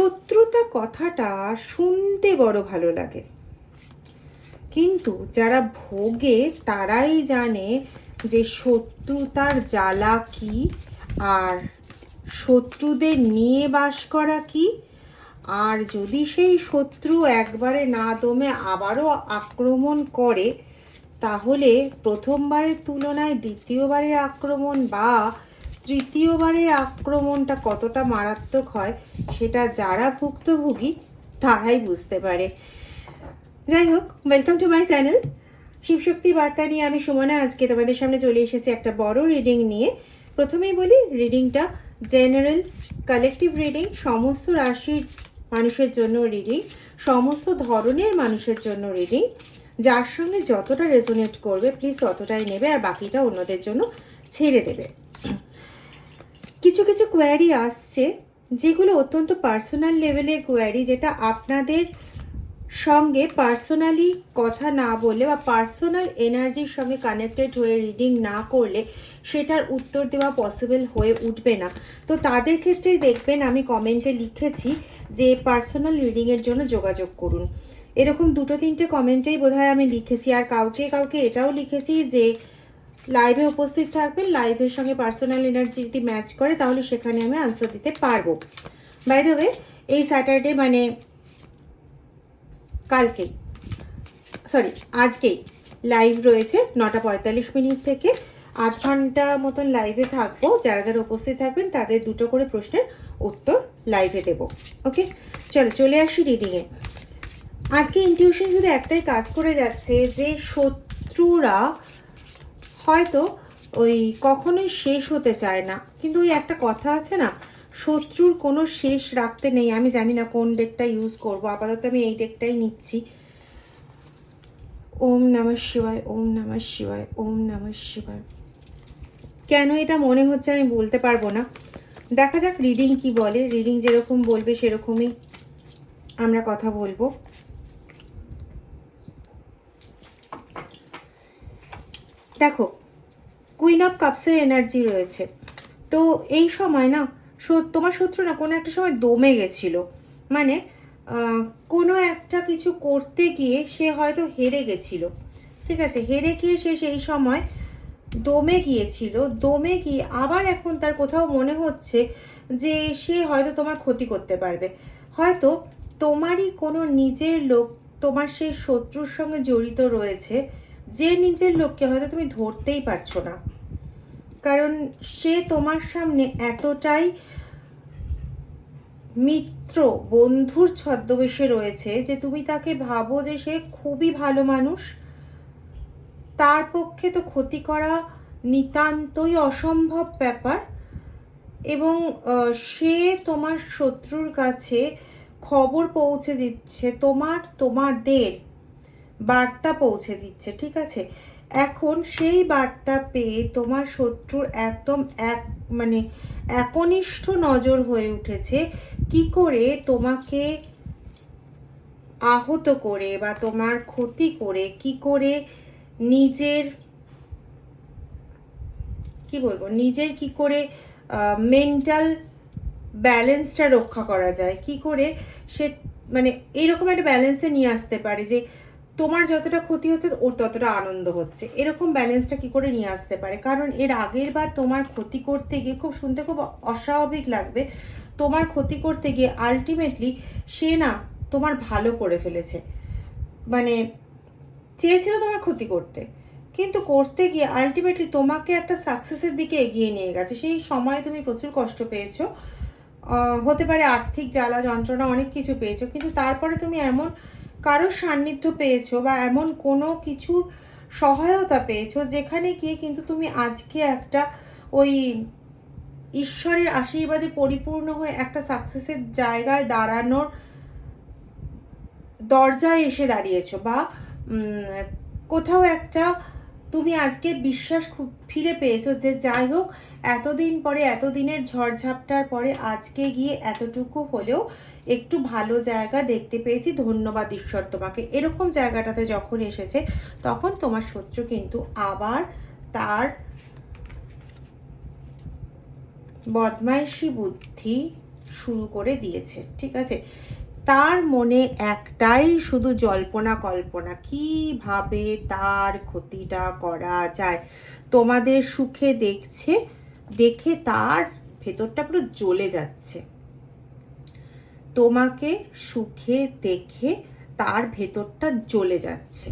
শত্রুতা কথাটা শুনতে বড় ভালো লাগে। কিন্তু যারা ভোগে তারাই জানে যে শত্রুতার জ্বালা কি আর শত্রুদের নিয়ে বাস করা কি। আর যদি সেই শত্রু একবারে না দমে আবারও আক্রমণ করে, তাহলে প্রথমবারের তুলনায় দ্বিতীয়বারের আক্রমণ বা তৃতীয়বারের আক্রমণটা কতটা মারাত্মক হয় সেটা যারা ভুক্তভোগী, তারাই বুঝতে পারে। যাই হোক welcome to my channel Shivshakti Barta নিয়ে আমি সুমনা। আজকে তোমাদের সামনে চলে এসেছি একটা বড় রিডিং নিয়ে। প্রথমেই বলি রিডিংটা জেনারেল কালেকটিভ রিডিং সমস্ত রাশির মানুষের জন্য রিডিং সমস্ত ধরনের মানুষের জন্য রিডিং যার সঙ্গে যতটা রেজোনেট করবে প্লিজ ততটাই নেবে আর বাকিটা অন্যদের জন্য ছেড়ে দেবে। কিছু কিছু কোয়ারি আসছে, যেগুলো অত্যন্ত পার্সোনাল লেভেলের কোয়ারি যেটা আপনাদের সঙ্গে পার্সোনালি কথা না বললে বা পার্সোনাল এনার্জির সঙ্গে কানেক্টেড হয়ে রিডিং না করলে সেটার উত্তর দেওয়া পসিবল হয়ে উঠবে না। তো তাদের ক্ষেত্রেই দেখবেন আমি কমেন্টে লিখেছি যে পার্সোনাল রিডিংয়ের জন্য যোগাযোগ করুন। এরকম দুটো তিনটে কমেন্টেই বোধহয় আমি লিখেছি। আর কাউকে কাউকে এটাও লিখেছি যে লাইভে উপস্থিত থাকবেন লাইভের সঙ্গে পার্সোনাল এনার্জি যদি ম্যাচ করে, তাহলে সেখানে আমি আনসার দিতে পারব। বাই দ্য এই স্যাটারডে মানে কালকেই সরি আজকেই লাইভ রয়েছে নটা পঁয়তাল্লিশ মিনিট থেকে আধ ঘণ্টা মতন লাইভে থাকব। যারা যারা উপস্থিত থাকবেন, তাদের দুটো করে প্রশ্নের উত্তর লাইভে দেব। ওকে চলো, চলে আসি রিডিংয়ে আজকে ইনটিউশন শুধু একটাই কাজ করে যাচ্ছে যে শত্রুরা হয়তো ওই কখনোই শেষ হতে চায় না। কিন্তু ওই একটা কথা আছে না, শত্রুর কোনো শেষ রাখতে নেই। আমি জানি না কোন ডেকটা ইউজ করব। আপাতত আমি এই ডেকটাই নিচ্ছি। ওম নমঃ শিবায়, ওম নমঃ শিবায়, ওম নমঃ শিবায়। কেন এটা মনে হচ্ছে আমি বলতে পারব না? দেখা যাক রিডিং কি বলে। রিডিং যেরকম বলবে সেরকমই আমরা কথা বলব। দেখো কুইন অফ কাপসের এনার্জি রয়েছে। তো এই সময় না তোমার শত্রু না কোনো একটা সময় দমে গেছিল। মানে কোনো একটা কিছু করতে গিয়ে সে হয়তো হেরে গেছিল। ঠিক আছে, হেরে গিয়ে সে সেই সময় দমে গিয়েছিল। দমে গিয়ে আবার এখন তার কোথাও মনে হচ্ছে যে সে হয়তো তোমার ক্ষতি করতে পারবে। হয়তো তোমারই কোনো নিজের লোক, তোমার সেই শত্রুর সঙ্গে জড়িত রয়েছে যে নিজের লোককে হয়তো তুমি ধরতেই পারছ না। কারণ সে তোমার সামনে এতটাই মিত্র বন্ধুর ছদ্মবেশে রয়েছে যে তুমি তাকে ভাবো যে সে খুবই ভালো মানুষ। তার পক্ষে তো ক্ষতি করা নিতান্তই অসম্ভব ব্যাপার এবং সে তোমার শত্রুর কাছে খবর পৌঁছে দিচ্ছে তোমার, তোমাদের বার্তা পৌঁছে দিচ্ছে, ঠিক আছে? এখন সেই বার্তা পেয়ে তোমার শত্রুর একদম এক মানে একনিষ্ঠ নজর হয়ে উঠেছে। কি করে তোমাকে আহত করে বা তোমার ক্ষতি করে, কি করে নিজের, কি বলব, নিজের কি করে মেন্টাল ব্যালেন্সটা রক্ষা করা যায়, কি করে সে মানে এইরকম একটা ব্যালেন্সে নিয়ে আসতে পারে যে তোমার যতটা ক্ষতি হচ্ছে, ওর ততটা আনন্দ হচ্ছে। এরকম ব্যালেন্সটা কি করে নিয়ে আসতে পারে? কারণ এর আগের বার তোমার ক্ষতি করতে গিয়ে খুব শুনতে খুব অস্বাভাবিক লাগবে। তোমার ক্ষতি করতে গিয়ে আলটিমেটলি সে না তোমার ভালো করে ফেলেছে। মানে চেয়েছিল তোমার ক্ষতি করতে। কিন্তু করতে গিয়ে আলটিমেটলি তোমাকে একটা সাকসেসের দিকে এগিয়ে নিয়ে গেছে। সেই সময়ে তুমি প্রচুর কষ্ট পেয়েছ। হতে পারে আর্থিক জ্বালা যন্ত্রণা অনেক কিছু পেয়েছ। কিন্তু তারপরে তুমি এমন কারোর সান্নিধ্য পেয়েছ বা এমন কোনো কিছুর সহায়তা পেয়েছ যেখানে গিয়ে কিন্তু তুমি আজকে একটা ওই ঈশ্বরের আশীর্বাদে পরিপূর্ণ হয়ে একটা সাকসেসের জায়গায় দাঁড়ানোর দরজায় এসে দাঁড়িয়েছো বা কোথাও একটা তুমি আজকে বিশ্বাস খুব ফিরে পেয়েছ যে যাই হোক, এতদিন পরে, এতদিনের ঝড়ঝাপটার পরে আজকে গিয়ে এতটুকু হলেও একটু ভালো জায়গা দেখতে পেয়েছি। ধন্যবাদ ঈশ্বর তোমাকে। এরকম জায়গাটাতে যখন এসেছে, তখন তোমার শত্রু কিন্তু আবার তার বদমাইশি বুদ্ধি শুরু করে দিয়েছে। ঠিক আছে? তার মনে একটাই শুধু জল্পনা কল্পনা। কীভাবে তার ক্ষতিটা করা যায়? তোমাদের সুখে দেখছে, দেখে তার ভেতরটা পুরো জ্বলে যাচ্ছে। তোমাকে সুখে দেখে তার ভেতরটা জ্বলে যাচ্ছে।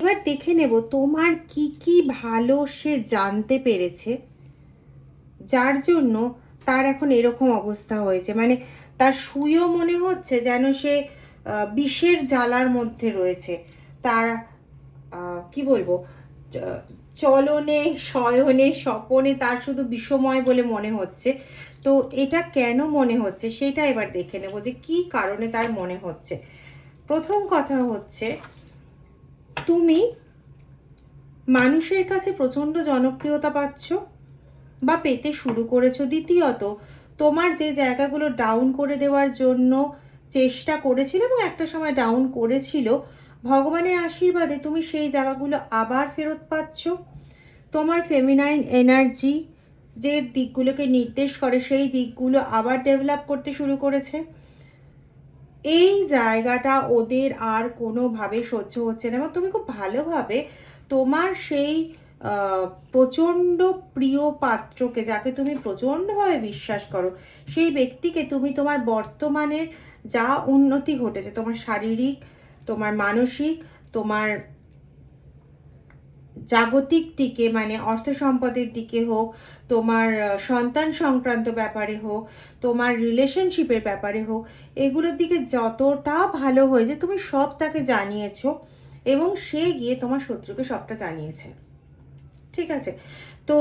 এবার দেখে নেব, তোমার কি কি ভালো সে জানতে পেরেছে? যার জন্য তার এখন এরকম অবস্থা হয়েছে। মানে তার শুয়েও মনে হচ্ছে যেন সে বিষের জ্বালার মধ্যে রয়েছে। তার কি বলব চলনে, শয়নে, স্বপনে তার শুধু বিষময় বলে মনে হচ্ছে। তো এটা কেন মনে হচ্ছে সেটা এবার দেখে নেব যে কি কারণে তার মনে হচ্ছে। প্রথম কথা হচ্ছে, তুমি মানুষের কাছে প্রচণ্ড জনপ্রিয়তা পাচ্ছ বা পেতে শুরু করেছ দ্বিতীয়ত তোমার যে জায়গাগুলো ডাউন করে দেওয়ার জন্য চেষ্টা করেছিল এবং একটা সময় ডাউন করেছিল, ভগবানের আশীর্বাদে তুমি সেই জায়গাগুলো আবার ফেরত পাচ্ছ। তোমার ফেমিনাইন এনার্জি যে দিকগুলোকে নির্দেশ করে, সেই দিকগুলো আবার ডেভেলপ করতে শুরু করেছে। এই জায়গাটা ওদের আর কোনোভাবে সহ্য হচ্ছে না এবং তুমি খুব ভালোভাবে তোমার সেই প্রচণ্ড প্রিয় পাত্রকে, যাকে তুমি প্রচণ্ডভাবে বিশ্বাস করো, সেই ব্যক্তিকে তুমি তোমার বর্তমানের যা উন্নতি ঘটেছে, তোমার শারীরিক, তোমার মানসিক, তোমার জাগতিক দিকে মানে অর্থ সম্পদের দিকে হোক, তোমার সন্তান সংক্রান্ত ব্যাপারে হোক, তোমার রিলেশনশিপের ব্যাপারে হোক, এগুলোর দিকে যতটা ভালো হয়েছে, তুমি সব তাকে জানিয়েছো এবং সে গিয়ে তোমার শত্রুকে সবটা জানিয়েছে। ঠিক আছে। তো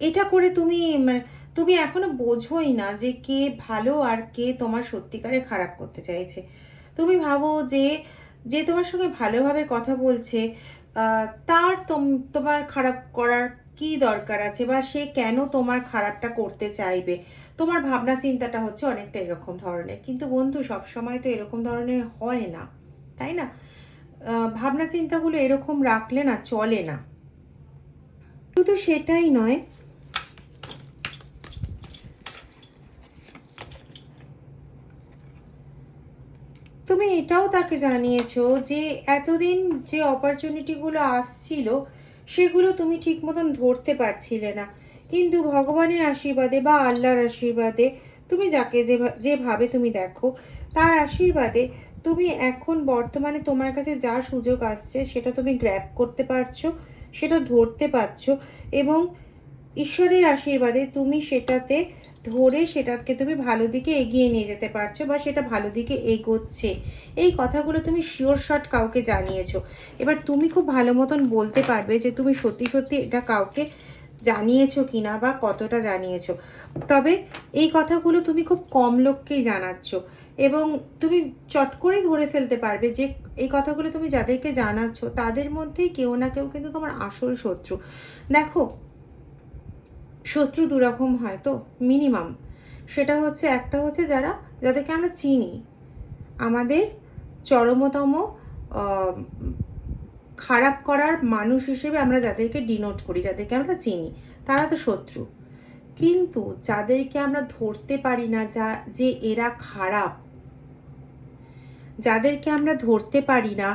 এটা করে তুমি মানে তুমি এখনও বোঝোই না যে কে ভালো আর কে তোমার সত্যিকারে খারাপ করতে চাইছে। তুমি ভাবো যে যে তোমার সঙ্গে ভালোভাবে কথা বলছে তার তোম- তোমার খারাপ করার কি দরকার আছে বা সে কেন তোমার খারাপটা করতে চাইবে? তোমার ভাবনা চিন্তাটা হচ্ছে অনেকটা এরকম ধরনের। কিন্তু বন্ধু সব সময় তো এরকম ধরনের হয় না, তাই না? ভাবনা চিন্তাগুলো এরকম রাখলে না, চলে না। শুধু সেটাই নয়, তুমি এটাও তাকে জানিয়েছো যে এতদিন যে অপরচুনিটিগুলো আসছিল, সেগুলো তুমি ঠিক মতন ধরতে পারছিলে না। কিন্তু ভগবানের আশীর্বাদে বা আল্লাহর আশীর্বাদে তুমি যাকে যেভা- যেভাবে তুমি দেখো, তার আশীর্বাদে তুমি এখন বর্তমানে তোমার কাছে যা সুযোগ আসছে, সেটা তুমি গ্র্যাব করতে পারছ। সেটা ধরতে পারছ এবং ঈশ্বরের আশীর্বাদে তুমি সেটাতে ধরে সেটাকে তুমি ভালো দিকে এগিয়ে নিয়ে যেতে পারছ বা সেটা ভালো দিকে এগোচ্ছে। এই কথাগুলো তুমি শিওর শট কাউকে জানিয়েছো। এবার তুমি খুব ভালো মতন বলতে পারবে যে তুমি সত্যি সত্যি এটা কাউকে জানিয়েছো কি না বা কতটা জানিয়েছো। তবে এই কথাগুলো তুমি খুব কম লোককেই জানাচ্ছ এবং তুমি চট করেই ধরে ফেলতে পারবে যে এই কথাগুলো তুমি যাদেরকে জানাচ্ছ, তাদের মধ্যেই কেউ না কেউ কিন্তু তোমার আসল শত্রু। দেখো, শত্রু দুরকম হয় তো মিনিমাম সেটা হচ্ছে, একটা হচ্ছে যারা, যাদেরকে আমরা চিনি। আমাদের চরমতম খারাপ করার মানুষ হিসেবে আমরা যাদেরকে ডিনোট করি, যাদেরকে আমরা চিনি, তারা তো শত্রু। কিন্তু যাদেরকে আমরা ধরতে পারি না, যা, যে এরা খারাপ যাদেরকে আমরা ধরতে পারি না,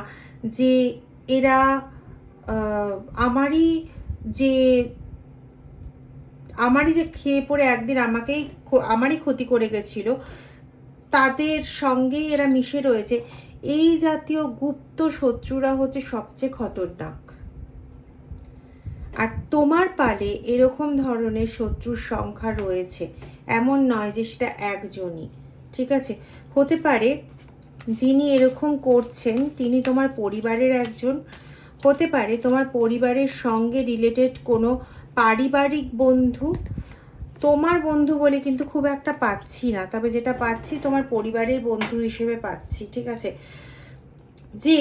যে এরা আমারই যে আমারই যে খেয়ে পড়ে একদিন আমাকেই আমারই ক্ষতি করে গেছিল, তাদের সঙ্গেই এরা মিশে রয়েছে। এই জাতীয় গুপ্ত শত্রুরা হচ্ছে সবচেয়ে খতরনাক। আর তোমার পালে এরকম ধরনের শত্রুর সংখ্যা রয়েছে, এমন নয় যে সেটা একজনই, ঠিক আছে? হতে পারে যিনি এরকম করছেন, তিনি তোমার পরিবারের একজন। হতে পারে তোমার পরিবারের সঙ্গে রিলেটেড কোনো পারিবারিক বন্ধু। তোমার বন্ধু বলে কিন্তু খুব একটা পাচ্ছি না, তবে যেটা পাচ্ছি তোমার পরিবারের বন্ধু হিসেবে পাচ্ছি, ঠিক আছে? যে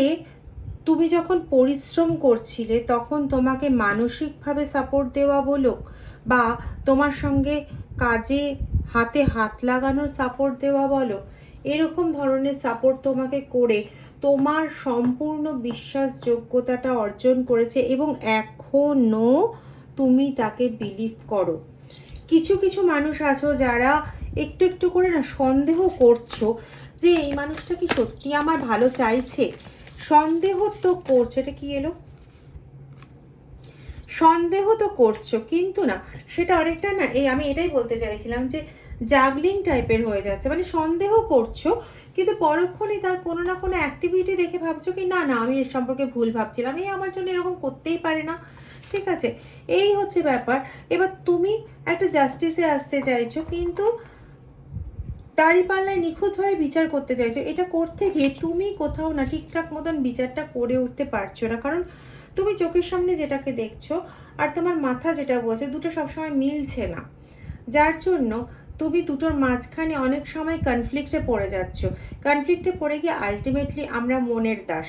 তুমি যখন পরিশ্রম করছিলে, তখন তোমাকে মানসিকভাবে সাপোর্ট দেওয়া বলো, বা তোমার সঙ্গে কাজে হাতে হাত লাগানোর সাপোর্ট দেওয়া বলো এরকম ধরনের সাপোর্ট তোমাকে করে তোমার সম্পূর্ণ বিশ্বাসযোগ্যতাটা অর্জন করেছে এবং এখনও তুমি তাকে বিলিভ করো। কিছু কিছু মানুষ আছো যারা একটু একটু করে না সন্দেহ করছ যে এই মানুষটা কি সত্যি আমার ভালো চাইছে? সন্দেহ তো করছ, এটা কি এলো? সন্দেহ তো করছ, কিন্তু না, সেটা অনেকটা না, এই আমি এটাই বলতে চাইছিলাম যে জাগলিং টাইপের হয়ে যাচ্ছে। মানে সন্দেহ করছ, কিন্তু পরক্ষণে তার কোনো না কোনো অ্যাক্টিভিটি দেখে ভাবছ কি, না না, আমি এর সম্পর্কে ভুল ভাবছিলাম, এই আমার জন্য এরকম করতেই পারে না। ঠিক আছে? এই হচ্ছে ব্যাপার। এবার তুমি একটা জাস্টিসে আসতে চাইছো, কিন্তু দাঁড়িপাল্লায় নিখুঁতভাবে বিচার করতে চাইছো। এটা করতে গিয়ে তুমি কোথাও না ঠিকঠাক মতন বিচারটা করে উঠতে পারছ না। কারণ তুমি চোখের সামনে যেটাকে দেখছ আর তোমার মাথা যেটা বলছে, দুটো সবসময় মিলছে না। যার জন্য তুমি দুটোর মাঝখানে অনেক সময় কনফ্লিক্টে পড়ে যাচ্ছ। কনফ্লিক্টে পড়ে গিয়ে আলটিমেটলি আমরা মনের দাস।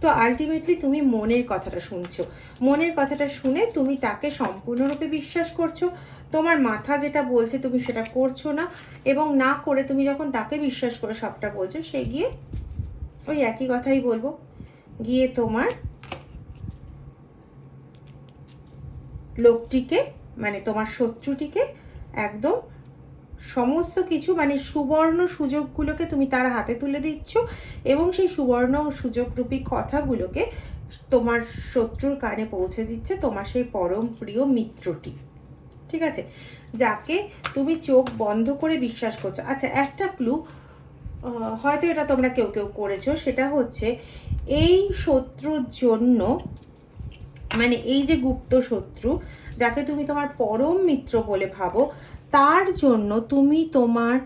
তো আলটিমেটলি তুমি মনের কথাটা শুনছো। মনের কথাটা শুনে তুমি তাকে সম্পূর্ণরূপে বিশ্বাস করছ। তোমার মাথা যেটা বলছে তুমি সেটা করছ না। এবং না করে তুমি যখন তাকে বিশ্বাস করে সবটা বলছো, সে গিয়ে ওই একই কথাই বলব। গিয়ে তোমার লোকটিকে মানে তোমার শত্রুটিকে একদম সমস্ত কিছু মানে সুবর্ণ সুযোগগুলোকে তুমি তার হাতে তুলে দিচ্ছ এবং সেই সুবর্ণ সুযোগরূপী কথাগুলোকে তোমার শত্রুর কানে পৌঁছে দিচ্ছে তোমার সেই পরম প্রিয় মিত্রটি। ঠিক আছে? যাকে তুমি চোখ বন্ধ করে বিশ্বাস করছ। আচ্ছা একটা ক্লু হয়তো এটা তোমরা কেউ কেউ করেছ। সেটা হচ্ছে এই শত্রুর জন্য মানে এই যে গুপ্ত শত্রু, যাকে তুমি তোমার পরম মিত্র বলে ভাবো তার জন্য তুমি তোমার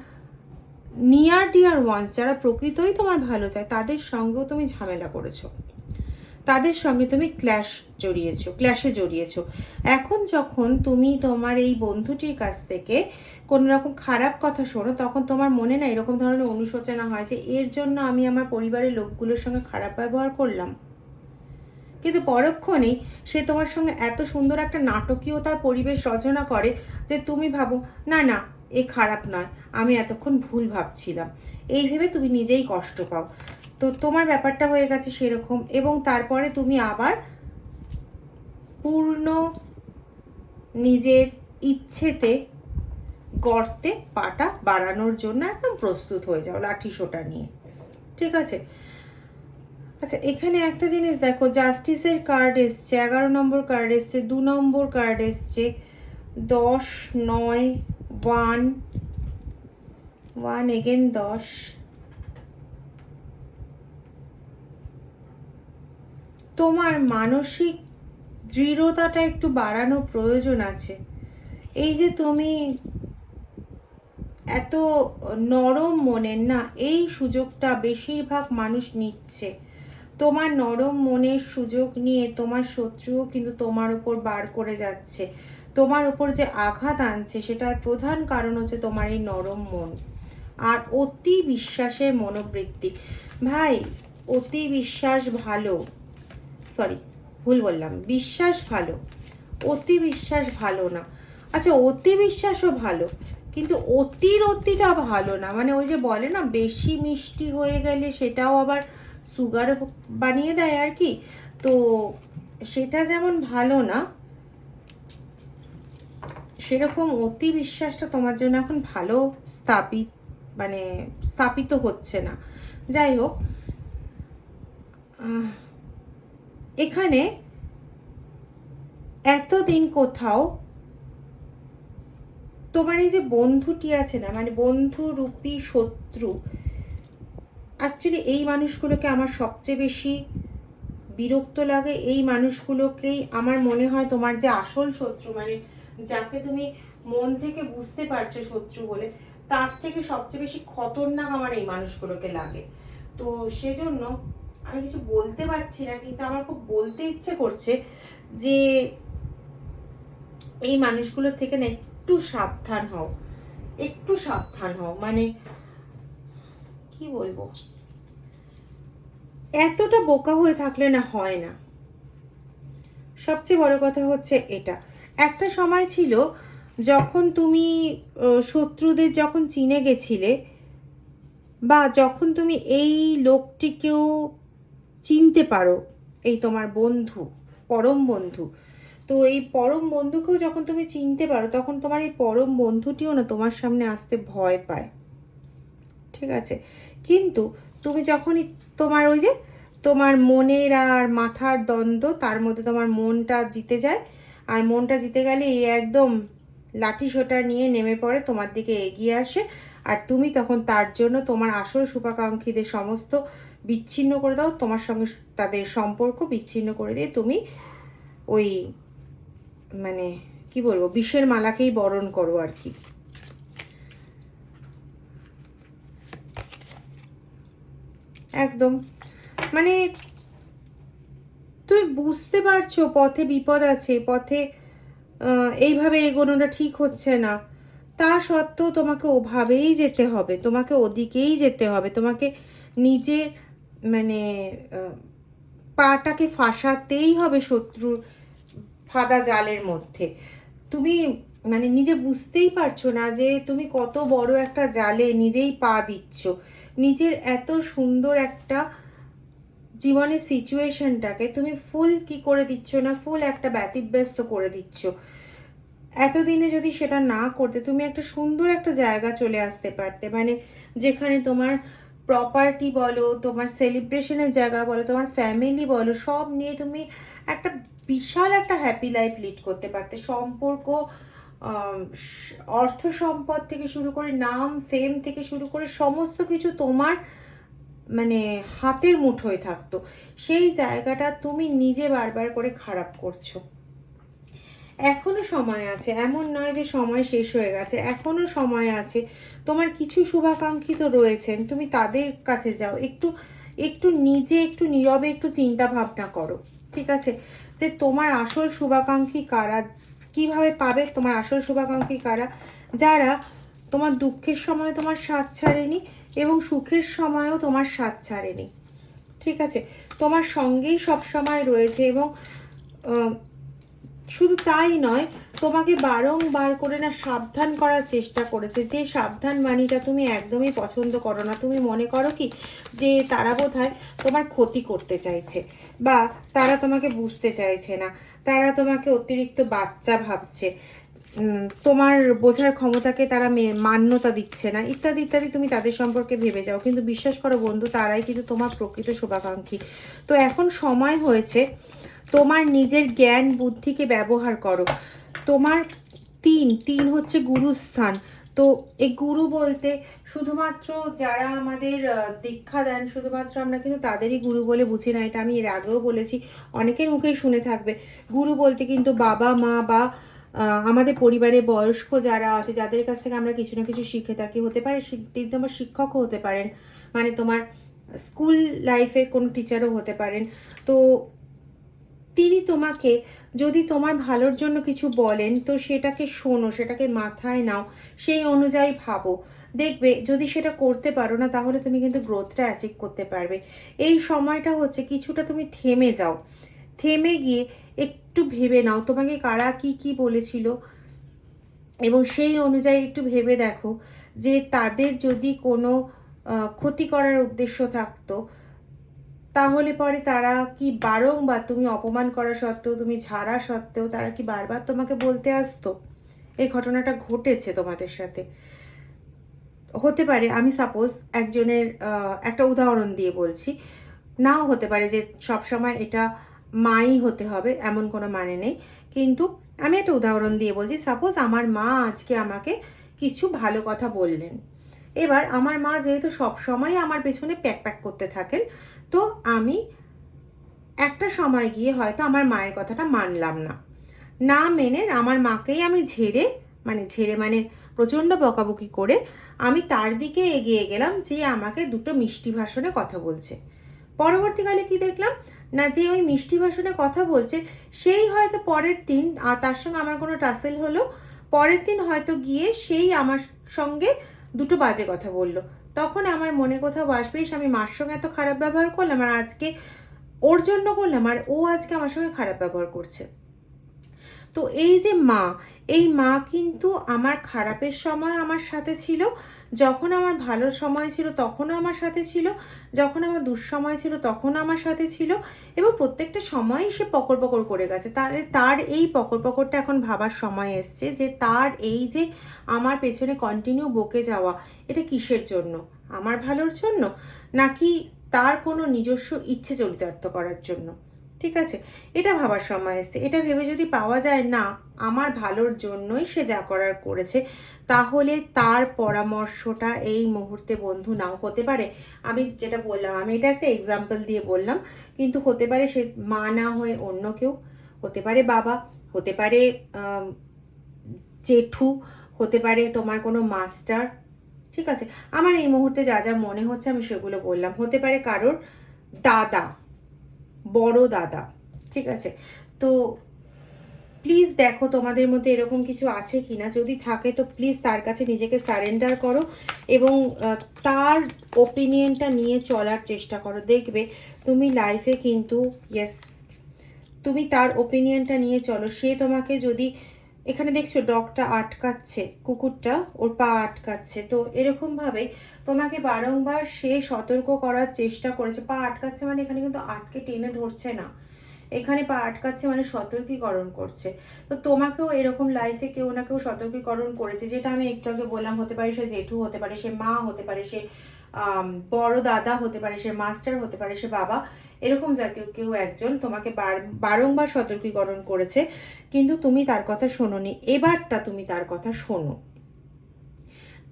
নিয়ার ডিয়ার ওয়ান্স যারা প্রকৃতই তোমার ভালো চায়, তাদের সঙ্গেও তুমি ঝামেলা করেছ। তাদের সঙ্গে তুমি ক্ল্যাশ জড়িয়েছো ক্ল্যাশে জড়িয়েছো। এখন যখন তুমি তোমার এই বন্ধুটির কাছ থেকে কোনো রকম খারাপ কথা শোনো, তখন তোমার মনে না এরকম ধরনের অনুশোচনা হয় যে, এর জন্য আমি আমার পরিবারের লোকগুলোর সঙ্গে খারাপ ব্যবহার করলাম। কিন্তু পরক্ষণেই সে তোমার সঙ্গে এত সুন্দর একটা নাটকীয়তার পরিবেশ রচনা করে যে তুমি ভাবো, না না, এ খারাপ নয়। আমি এতক্ষণ ভুল ভাবছিলাম। এই ভেবে তুমি নিজেই কষ্ট পাও। তো তোমার ব্যাপারটা হয়ে গেছে সেরকম এবং তারপরে তুমি আবার পূর্ণ নিজের ইচ্ছেতে গর্তে পাটা বাড়ানোর জন্য একদম প্রস্তুত হয়ে যাও লাঠি সোটা নিয়ে। ঠিক আছে? আচ্ছা এখানে একটা জিনিস দেখো জাস্টিসের কার্ড এসছে, এগারো নম্বর কার্ড এসছে, দু নম্বর কার্ড এসছে, দশ, নয় ওয়ান ওয়ান এগেন দশ। তোমার মানসিক দৃঢ়তাটা একটু বাড়ানো প্রয়োজন আছে। এই যে তুমি এত নরম মনের, না, এই সুযোগটা বেশিরভাগ মানুষ নিচ্ছে। তোমার নরম মনের সুযোগ নিয়ে তোমার শত্রুও কিন্তু তোমার ওপর বার করে যাচ্ছে। তোমার ওপর যে আঘাত আনছে সেটার প্রধান কারণ হচ্ছে তোমার এই নরম মন। আর অতি বিশ্বাসের মনোবৃত্তি। ভাই, অতি বিশ্বাস ভালো। সরি, ভুল বললাম। বিশ্বাস ভালো। অতি বিশ্বাস ভালো না। আচ্ছা অতি বিশ্বাসও ভালো, কিন্তু অতির অতিটা ভালো না। মানে ওই যে বলে না, বেশি মিষ্টি হয়ে গেলে সেটাও আবার সুগার বানিয়ে দেয় আর কি। তো সেটা যেমন ভালো না, সেরকম অতি বিশ্বাসটা তোমার জন্য এখন ভালো স্থাপিত মানে স্থাপিত হচ্ছে না। যাই হোক এখানে এতদিন কোথাও তোমার এই যে বন্ধুটি আছে না মানে বন্ধু রূপী শত্রু অ্যাকচুয়ালি এই মানুষগুলোকে আমার সবচেয়ে বেশি বিরক্ত লাগে। এই মানুষগুলোকেই আমার মনে হয় তোমার যে আসল শত্রু মানে যাকে তুমি মন থেকে বুঝতে পারছ শত্রু বলে, তার থেকে সবচেয়ে বেশি খতরনাক আমার এই মানুষগুলোকে লাগে। তো সেজন্য আমি কিছু বলতে পারছি না, কিন্তু আমার খুব বলতে ইচ্ছে করছে যে এই মানুষগুলোর থেকে না একটু সাবধান হও। একটু সাবধান হও। মানে কি বলব? এতটা বোকা হয়ে থাকলে না হয় না। সবচেয়ে বড় কথা হচ্ছে এটা। একটা সময় ছিল যখন তুমি শত্রুদের যখন চিনে গেছিলে বা যখন তুমি এই লোকটিকেও চিনতে পারো, এই তোমার বন্ধু, পরম বন্ধু, তো এই পরম বন্ধুকেও যখন তুমি চিনতে পারো, তখন তোমার এই পরম বন্ধুটিও না তোমার সামনে আসতে ভয় পায়। ঠিক আছে? কিন্তু তুমি যখনই তোমার ওই যে তোমার মনের আর মাথার দ্বন্দ্ব, তার মধ্যে তোমার মনটা জিতে যায়। আর মনটা জিতে গেলে এই একদম লাঠি সোটা নিয়ে নেমে পড়ে, তোমার দিকে এগিয়ে আসে। আর তুমি তখন তার জন্য তোমার আসল শুভাকাঙ্ক্ষীদের সমস্ত বিচ্ছিন্ন করে দাও, তোমার সঙ্গে তাদের সম্পর্ক বিচ্ছিন্ন করে দিয়ে তুমি ওই মানে কি বলব, বিষের মালাকেই বরণ করো আর কি। একদম। মানে তুমি বুঝতে পারছ পথে বিপদ আছে, পথে এইভাবে এগোনোটা ঠিক হচ্ছে না। তা সত্ত্বেও তোমাকে ওভাবেই যেতে হবে, তোমাকে ওদিকেই যেতে হবে, তোমাকে নিজে মানে পাটাকে ফাঁসাতেই হবে শত্রুর ফাঁদা জালের মধ্যে। তুমি মানে নিজে বুঝতেই পারছ না যে তুমি কত বড় একটা জালে নিজেই পা দিচ্ছ। নিজের এত সুন্দর একটা জীবনের সিচুয়েশনটাকে তুমি ফুল কি করে দিচ্ছ না ফুল একটা ব্যতিব্যস্ত করে দিচ্ছ? এতদিনে যদি সেটা না করতে, তুমি একটা সুন্দর একটা জায়গা চলে আসতে পারতে। মানে যেখানে তোমার প্রপার্টি বলো, তোমার সেলিব্রেশনের জায়গা বলো, তোমার ফ্যামিলি বলো, সব নিয়ে তুমি একটা বিশাল একটা হ্যাপি লাইফ লিড করতে পারতে। সম্পর্ক অর্থ সম্পদ থেকে শুরু করে নাম ফেম থেকে শুরু করে সমস্ত কিছু তোমার মানে হাতের মুঠোয় থাকতো। সেই জায়গাটা তুমি নিজে বারবার করে খারাপ করছ। এখনও সময় আছে, এমন নয় যে সময় শেষ হয়ে গেছে, এখনও সময় আছে। তোমার কিছু শুভাকাঙ্ক্ষিত রয়েছেন, তুমি তাদের কাছে যাও। একটু একটু নিজে, একটু নীরবে, একটু চিন্তা ভাবনা করো, ঠিক আছে? যে তোমার আসল শুভাকাঙ্ক্ষী কারা? কীভাবে পাবে তোমার আসল শুভাকাঙ্ক্ষী কারা? যারা তোমার দুঃখের সময় তোমার সাথ ছাড়েনি এবং সুখের সময়ও তোমার সাথ ছাড়েনি। ঠিক আছে? তোমার সঙ্গেই সব সময় রয়েছে এবং শুধু তাই নয়, তোমাকে বারংবার করে না সাবধান করার চেষ্টা করেছে। যে সাবধান বাণীটা তুমি একদমই পছন্দ করো না, তুমি মনে করো কি? যে তারা বোধ তোমার ক্ষতি করতে চাইছে বা তারা তোমাকে বুঝতে চাইছে না। তারা তোমাকে অতিরিক্ত বাচ্চা ভাবছে। তোমার বোঝার ক্ষমতাকে তারা মান্যতা দিচ্ছে না। ইত্যাদি ইত্যাদি তুমি তাদের সম্পর্কে ভেবে যাও। কিন্তু বিশ্বাস করো বন্ধু, তারাই কিন্তু তোমার প্রকৃত শুভাকাঙ্ক্ষী। তো এখন সময় হয়েছে, তোমার নিজের জ্ঞান বুদ্ধিকে ব্যবহার করো। তোমার তিন তিন হচ্ছে গুরুস্থান। তো এই গুরু বলতে শুধুমাত্র যারা আমাদের দীক্ষা দেন, শুধুমাত্র আমরা কিন্তু তাদেরই গুরু বলে বুঝি না, এটা আমি এর আগেও বলেছি, অনেকের মুখেই শুনে থাকবে। গুরু বলতে কিন্তু বাবা, মা বা আমাদের পরিবারে বয়স্ক যারা আছে, যাদের কাছ থেকে আমরা কিছু না কিছু শিখে থাকি, হতে পারে তিনি তোমার শিক্ষকও হতে পারেন মানে তোমার স্কুল লাইফের কোনো টিচারও হতে পারেন। তো তিনি তোমাকে যদি তোমার ভালোর জন্য কিছু বলেন, তো সেটাকে শোনো, সেটাকে মাথায় নাও, সেই অনুযায়ী ভাবো। দেখবে, যদি সেটা করতে পারো না, তাহলে তুমি কিন্তু গ্রোথটা অ্যাচিভ করতে পারবে। এই সময়টা হচ্ছে কিছুটা তুমি থেমে যাও। থেমে গিয়ে একটু ভেবে নাও, তোমাকে কারা কি কি বলেছিল? এবং সেই অনুযায়ী একটু ভেবে দেখো যে তাদের যদি কোনো ক্ষতি করার উদ্দেশ্য থাকতো তাহলে পরে তারা কি বারংবার তুমি অপমান করা সত্ত্বেও, তুমি ঝাড়া সত্ত্বেও তারা কি বারবার তোমাকে বলতে আসতো? এই ঘটনাটা ঘটেছে তোমাদের সাথে। হতে পারে, আমি সাপোজ একজনের একটা উদাহরণ দিয়ে বলছি। নাও হতে পারে যে সব সময় এটা মাই হতে হবে, এমন কোনো মানে নেই। কিন্তু আমি একটা উদাহরণ দিয়ে বলছি সাপোজ আমার মা আজকে আমাকে কিছু ভালো কথা বললেন। এবার আমার মা যেহেতু সবসময় আমার পেছনে প্যাক প্যাক করতে থাকেন তো আমি একটা সময় গিয়ে হয়তো আমার মায়ের কথাটা মানলাম না। না মেনে আমার মাকেই আমি ঝেড়ে মানে ঝেড়ে মানে প্রচণ্ড বকাবকি করে আমি তার দিকে এগিয়ে গেলাম যে আমাকে দুটো মিষ্টি ভাষণে কথা বলছে। পরবর্তীকালে কি দেখলাম? না যে ওই মিষ্টি ভাষণে কথা বলছে, সেই হয়তো পরের দিন তার সঙ্গে আমার কোনো টাসেল হলো, পরের দিন হয়তো গিয়ে সেই আমার সঙ্গে দুটো বাজে কথা বলল। তখন আমার মনে কোথাও আসবে আমি মার সঙ্গে এত খারাপ ব্যবহার করলাম আর আজকে ওর জন্য করলাম আর ও আজকে আমার সঙ্গে খারাপ ব্যবহার করছে। তো এই যে মা এই মা কিন্তু আমার খারাপের সময় আমার সাথে ছিল, যখন আমার ভালো সময় ছিল তখনও আমার সাথে ছিল, যখন আমার দুঃসময় ছিল তখনও আমার সাথে ছিল, এবং প্রত্যেকটা সময়ই সে পকর পকর করে গেছে। তার তার এই পকর পকরটা এখন ভাবার সময় এসছে যে তার এই যে আমার পেছনে কন্টিনিউ বকে যাওয়া, এটা কিসের জন্য? আমার ভালোর জন্য? নাকি তার কোনো নিজস্ব ইচ্ছে চরিতার্থ করার জন্য? ঠিক আছে? এটা ভাবার সময় এসছে। এটা ভেবে যদি পাওয়া যায়, না, আমার ভালোর জন্যই সে যা করার করেছে, তাহলে তার পরামর্শটা এই মুহূর্তে বন্ধু নাও। হতে পারে, আমি যেটা বললাম, আমি এটা একটা এক্সাম্পল দিয়ে বললাম, কিন্তু হতে পারে সে মা না হয়ে অন্য কেউ, হতে পারে বাবা, হতে পারে জেঠু, হতে পারে তোমার কোনো মাস্টার ঠিক আছে? আমার এই মুহূর্তে যা যা মনে হচ্ছে আমি সেগুলো বললাম। হতে পারে কারোর দাদা বড় দাদা, ঠিক আছে? তো প্লিজ দেখো তোমাদের মধ্যে এরকম কিছু আছে কি না যদি থাকে তো প্লিজ তার কাছে নিজেকে সারেন্ডার করো এবং তার ওপিনিয়নটা নিয়ে চলার চেষ্টা করো। দেখবে তুমি লাইফে কিন্তু ইয়েস তুমি তার ওপিনিয়নটা নিয়ে চলো। সে তোমাকে যদি এখানে দেখছ ডগটা আটকাচ্ছে, কুকুরটা ওর পা আটকাচ্ছে। তো এরকমভাবে তোমাকে বারংবার সে সতর্ক করার চেষ্টা করেছে। পা আটকাচ্ছে মানে এখানে কিন্তু আটকে টেনে ধরছে না। এখানে পা আটকাচ্ছে মানে সতর্কীকরণ করছে। তো তোমাকেও এরকম লাইফে কেউ না কেউ সতর্কীকরণ করেছে, যেটা আমি একটু আগে বললাম, হতে পারে সে জেঠু হতে পারে, সে মা হতে পারে, সে বড় দাদা হতে পারে, সে মাস্টার হতে পারে, সে বাবা। এরকম জাতীয় কেউ একজন তোমাকে বার- বারংবার সতর্কীকরণ করেছে, কিন্তু তুমি তার কথা শোনোনি। এবারটা তুমি তার কথা শোনো।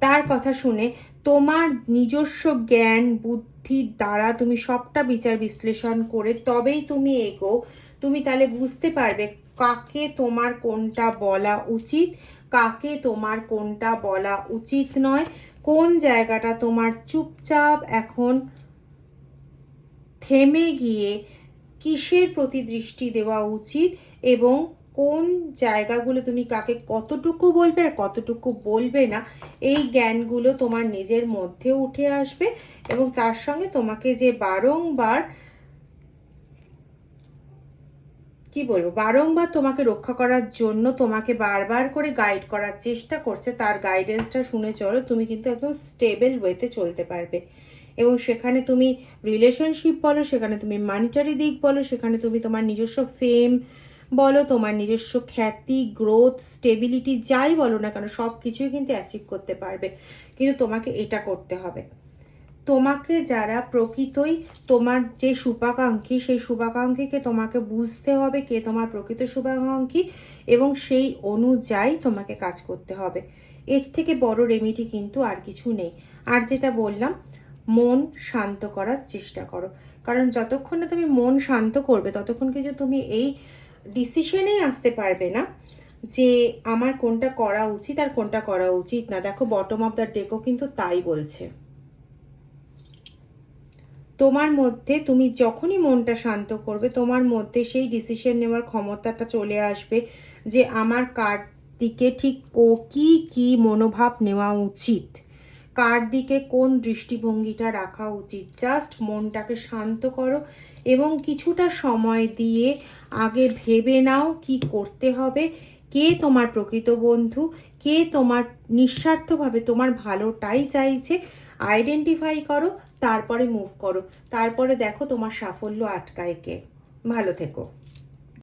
তার কথা শুনে তোমার নিজস্ব জ্ঞান বুদ্ধির দ্বারা তুমি সবটা বিচার বিশ্লেষণ করে তবেই তুমি এগো। তুমি তাহলে বুঝতে পারবে কাকে তোমার কোনটা বলা উচিত, কাকে তোমার কোনটা বলা উচিত নয়, কোন জায়গাটা তোমার চুপচাপ এখন থেমে গিয়ে কিসের প্রতি দৃষ্টি দেওয়া উচিত এবং কোন জায়গাগুলো তুমি কাকে কতটুকু বলবে আর কতটুকু বলবে না, এই জ্ঞানগুলো তোমার নিজের মধ্যে উঠে আসবে এবং তার সঙ্গে তোমাকে যে বারংবার কি বলব, বারংবার তোমাকে রক্ষা করার জন্য তোমাকে বারবার করে গাইড করার চেষ্টা করছে, তার গাইডেন্সটা শুনে চলো, তুমি কিন্তু একদম স্টেবল ওয়েতে চলতে পারবে। এবং সেখানে তুমি রিলেশনশিপ বলো, সেখানে তুমি মানিটারি দিক বলো, সেখানে তুমি তোমার নিজস্ব ফেম বলো, তোমার নিজস্ব খ্যাতি গ্রোথ স্টেবিলিটি যাই বলো না কেন সব কিছুই কিন্তু অ্যাচিভ করতে পারবে। কিন্তু তোমাকে এটা করতে হবে। তোমাকে যারা প্রকৃতই তোমার যে শুভাকাঙ্ক্ষী, সেই শুভাকাঙ্ক্ষীকে তোমাকে বুঝতে হবে কে তোমার প্রকৃত শুভাকাঙ্ক্ষী এবং সেই অনুযায়ী তোমাকে কাজ করতে হবে। এর থেকে বড় রেমিডি কিন্তু আর কিছু নেই। আর যেটা বললাম মন শান্ত করার চেষ্টা করো। কারণ যতক্ষণ না তুমি মন শান্ত করবে, ততক্ষণ কিন্তু তুমি এই ডিসিশনেই আসতে পারবে না যে আমার কোনটা করা উচিত আর কোনটা করা উচিত না। দেখো বটম অফ দ্য ডেকও কিন্তু তাই বলছে। তোমার মধ্যে তুমি যখনই মনটা শান্ত করবে, তোমার মধ্যে সেই ডিসিশন নেওয়ার ক্ষমতাটা চলে আসবে যে আমার কার দিকে ঠিক কো- কি কি মনোভাব নেওয়া উচিত। কার দিকে কোন দৃষ্টিভঙ্গিটা রাখা উচিত? জাস্ট মনটাকে শান্ত করো এবং কিছুটা সময় দিয়ে আগে ভেবে নাও কি করতে হবে, কে তোমার প্রকৃত বন্ধু, কে তোমার নিঃস্বার্থভাবে তোমার ভালোটাই চাইছে আইডেন্টিফাই করো, তারপরে মুভ করো। তারপরে দেখো তোমার সাফল্য আটকায় কে। ভালো থেকো।